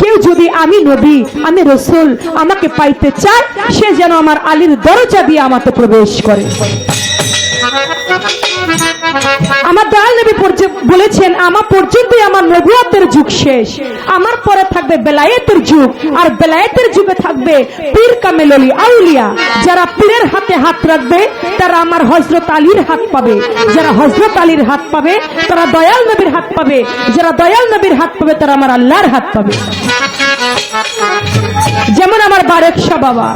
কেউ যদি আমি নবী, আমি রসুল, আমাকে পাইতে চায়, সে যেন আমার আলীর দরজা দিয়ে আমাকে প্রবেশ করে। আমার দয়াল নবী বলেছেন, আমার পর্যন্তই আমার নবুয়াতের যুগ শেষ। আমার পরে থাকবে বেলায়েতের যুগ, আর বেলায়েতের যুগে থাকবে পীর কামেললি আউলিয়া। যারা পীরের হাতে হাত রাখবে, তারা আমার হজরত আলীর হাত পাবে। যারা হজরত আলীর হাত পাবে, তারা দয়াল নবীর হাত পাবে। যারা দয়াল নবীর হাত পাবে, তারা আমার আল্লাহর হাত পাবে। যেমন আমার বারেক শাহ বাবা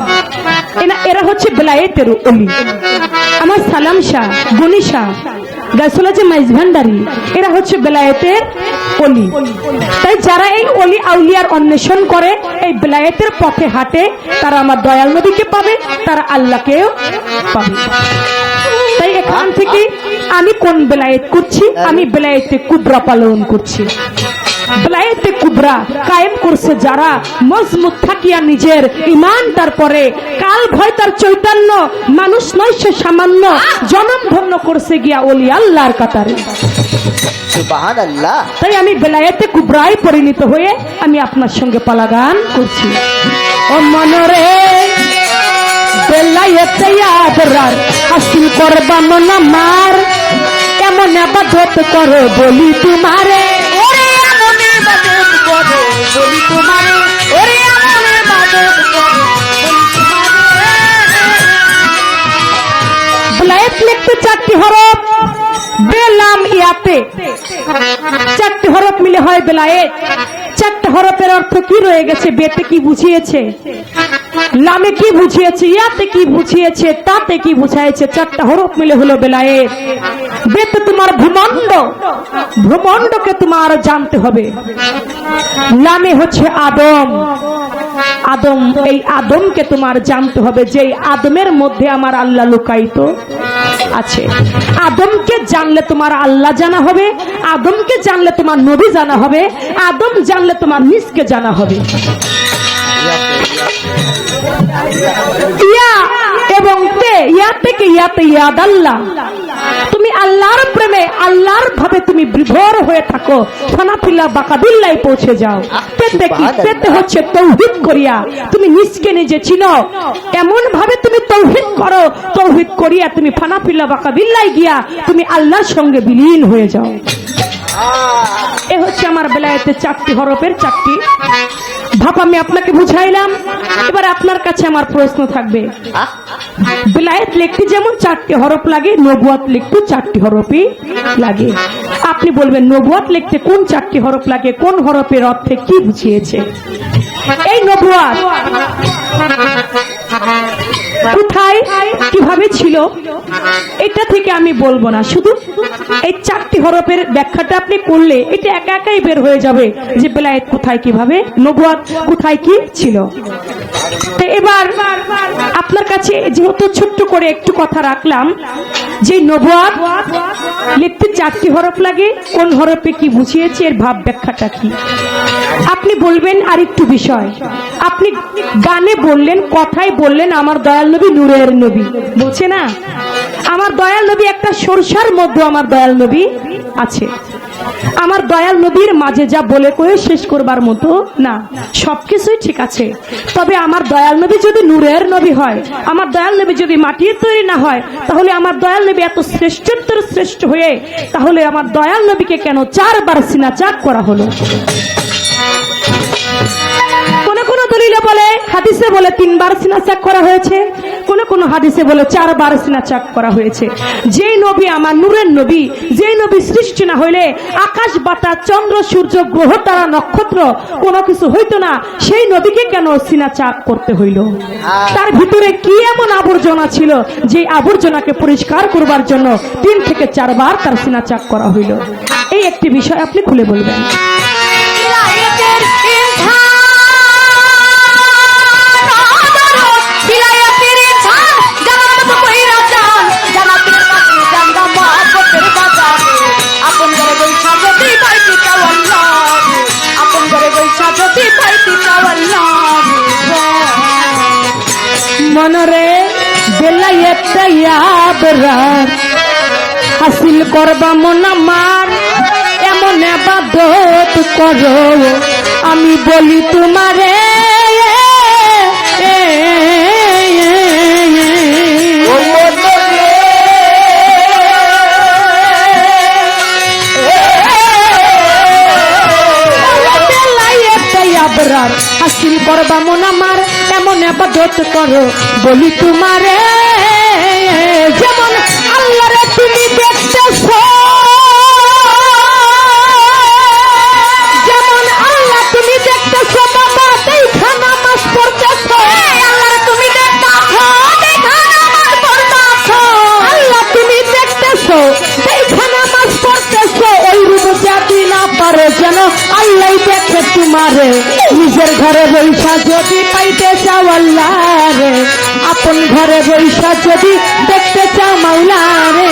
এরা হচ্ছে বেলায়েতের অলি। আমার সালাম শাহ গনি শাহ। গাছলা যে মাইজ ভান্ডারি? এরা হচ্ছে বেলায়েতের অলি। তাই যারা এই অলি আউলিয়ার অন্বেষণ করে, এই বেলায়েতের পথে হাঁটে, তারা আমার দয়াল নদীকে পাবে, তারা আল্লাহকেও পাবে। তাই এখান থেকে আমি কোন বেলায়েত করছি? আমি বেলায়েতে কুবরা পালন করছি। বেলায়েতে কুবরা কায়েম করছে যারা মজবুত থাকিয়া নিজের ইমান তারপরে কাল ভয় তার চৈতন্য মানুষ নয় সে সামান্য জনম ধন্য করছে গিয়া ওলি আল্লাহর কাতারে। তাই আমি বেলায়েতে কুবরায় পরিণত হয়ে আমি আপনার সঙ্গে পালাগান করছি। ও মনরে বেলায়েতে আদরার হাসিল করবা মন মার কেমন আবাদত করো বলি তোমারে? বলি তোমারে হরফ, বেলাম ইয়াতে। চারটি হরফ মিলে হয় বেলায়েত। চারটি হরফের অর্থ কি রয়ে গেছে, বেতে কি বুঝিয়েছে? লামে কি বুঝিয়েছে, ইয়াতে কি বুঝিয়েছে, তাতে কি বুঝাইছে? চারটা হরফ মিলে হলো বেলায়েত। বেতে তোমার ভূমণ্ড। ভূমণ্ডকে তোমার জানতে হবে। নামে হচ্ছে আদম। আদম, এই আদমকে তোমার জানতে হবে যে আদমের মধ্যে আমার আল্লাহ লুকায়িত আছে। আদমকে জানলে তোমার আল্লাহ জানা হবে। আদমকে জানলে তোমার নবী জানা হবে। আদম জানলে তোমার নিজকে জানা হবে। ইয়া এবং তে, ইয়া থেকে ইয়াতে ইয়াদ আল্লাহ। তুমি আল্লাহর প্রেমে আল্লাহর ভাবে তুমি বিভোর হয়ে থাকো। ফানাফিল্লা বাকাবিল্লাই পৌঁছে যাও। পেতে কি পেতে হচ্ছে তৌহিদ করিয়া তুমি নিজকে নিজে চিনো। এমন ভাবে তুমি তৌহিদ করো তৌহিদ করিয়া তুমি ফানাফিল্লা বাকাবিল্লাই গিয়া তুমি আল্লাহর সঙ্গে বিলীন হয়ে যাও। এ হচ্ছে আমার বেলায়েতে চারটি হরফের চারটি ভাব আমি আপনাকে বুঝাইলাম। এবার আপনার কাছে আমার প্রশ্ন থাকবে। বিলায়ত লিখতে যেমন চারটি হরফ লাগে, নবুয়াত লিখতে চারটি হরফই লাগে। আপনি বলবেন, নবুয়াত লিখতে কোন চারটি হরফ লাগে? কোন হরফের অর্থে কি বুঝিয়েছে? এই নবুয়াত। কোথায়, কীভাবে ছিল, এটা থেকে আমি বলব না। শুধু এই চারটি হরফের ব্যাখ্যাটা আপনি করলে এটা একা একাই বের হয়ে যাবে যে বেলায়েত কোথায়, কীভাবে নবুয়াত কোথায়, কি ছিল। এবার আপনার কাছে যেহেতু ছোট্ট করে একটু কথা রাখলাম, যে নবুয়াত লিখতে চারটি হরফ লাগে, কোন হরফে কি বুঝিয়েছে, এর ভাব ব্যাখ্যাটা কি? আপনি বলবেন আর একটু বিষয়। আপনি গানে বললেন, কথায় বললেন, আমার দয়াল নবী নূরের নবী। বলছে না? আমার দয়াল নবী একটা সরষার মধ্যে আমার দয়াল নবী আছে। আমার দয়াল নবীর মাঝে যা বলে কয়ে শেষ করবার মতো না। সবকিছুই ঠিক আছে। তবে আমার দয়াল নবী যদি নূরের নবী হয়, আমার দয়াল নবী যদি মাটির তৈরি না হয়, তাহলে আমার দয়াল নবী এত শ্রেষ্ঠত্বের শ্রেষ্ঠ হয়ে, তাহলে আমার দয়াল নবীকে কেন চারবার সিনা চাক করা হলো? কোন কোন দলিলে বলে, হাদিসে বলে তিনবার সিনা চাক করা হয়েছে। কোন কোন হাদিসে বলে চারবার সিনা চাক করা হয়েছে। যেই নবী আমার নূরের নবী, যেই নবী সৃষ্টি না হইলে আকাশ, বাতাস, চন্দ্র, সূর্য, গ্রহ তারা নক্ষত্র, কোনো কিছু হইতো না। সেই নদীকে কেন সিনা চাক করতে হইল? তার ভিতরে কি এমন আবর্জনা ছিল যে আবর্জনাকে পরিষ্কার করবার জন্য তিন থেকে চারবার তার সিনা চাক করা হইল? এই একটি বিষয় আপনি খুলে বলবেন। ইয়াবরার হাসিল করবা মন আমার, এমন আবাদত করো। আমি বলি তোমারে, হাসিল করবা মন আমার, এমন আবাদত করো। বলি তোমারে তোমারে নিজের ঘরে বৈশা যদি পাইতে চাও আল্লাহ রে, আপন ঘরে বৈশা যদি দেখতে চাও মাওলা রে।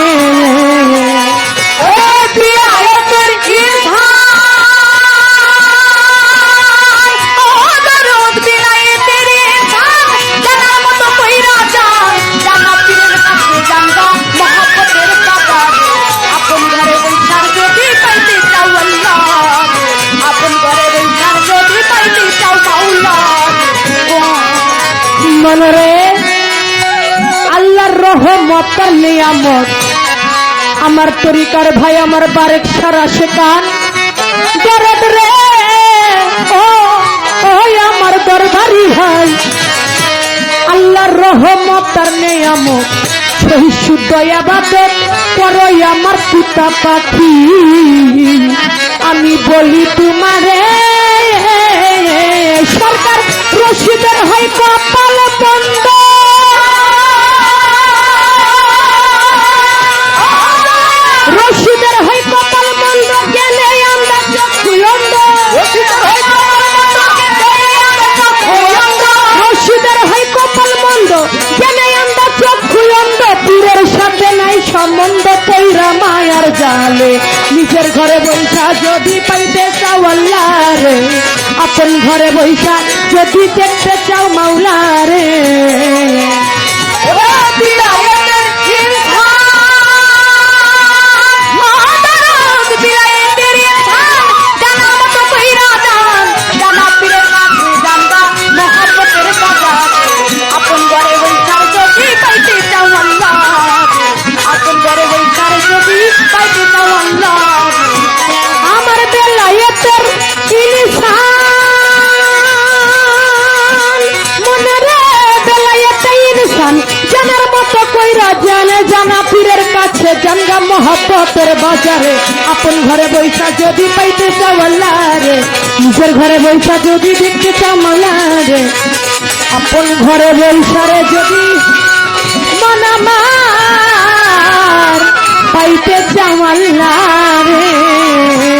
মনরে আল্লাহর রহমত নিয়ামত। আমার তরিকার ভাই, আমার বারেক সারা শেখান। দরদ রে। ও ওই আমার দরবারি ভাই। আল্লাহর রহমত আর নিয়ামত। সেই আবাদত করই আমার পিতা পাখি। পৈরা মায়ার জালে, নিজের ঘরে বৈশা যদি পাইতে চাও আল্লাহ রে আপন ঘরে বৈশা যদি দেখতে চাও মাওলা সে জানগা মহাব্বতের বাজারে। আপন ঘরে বৈশা যদি পাইতে চাওয়াল্লা রে নিজের ঘরে বৈশা যদি দেখতে চাওয়াল্লা রে আপন ঘরে বৈশারে যদি মনামার পাইতে চাওয়াল্লা রে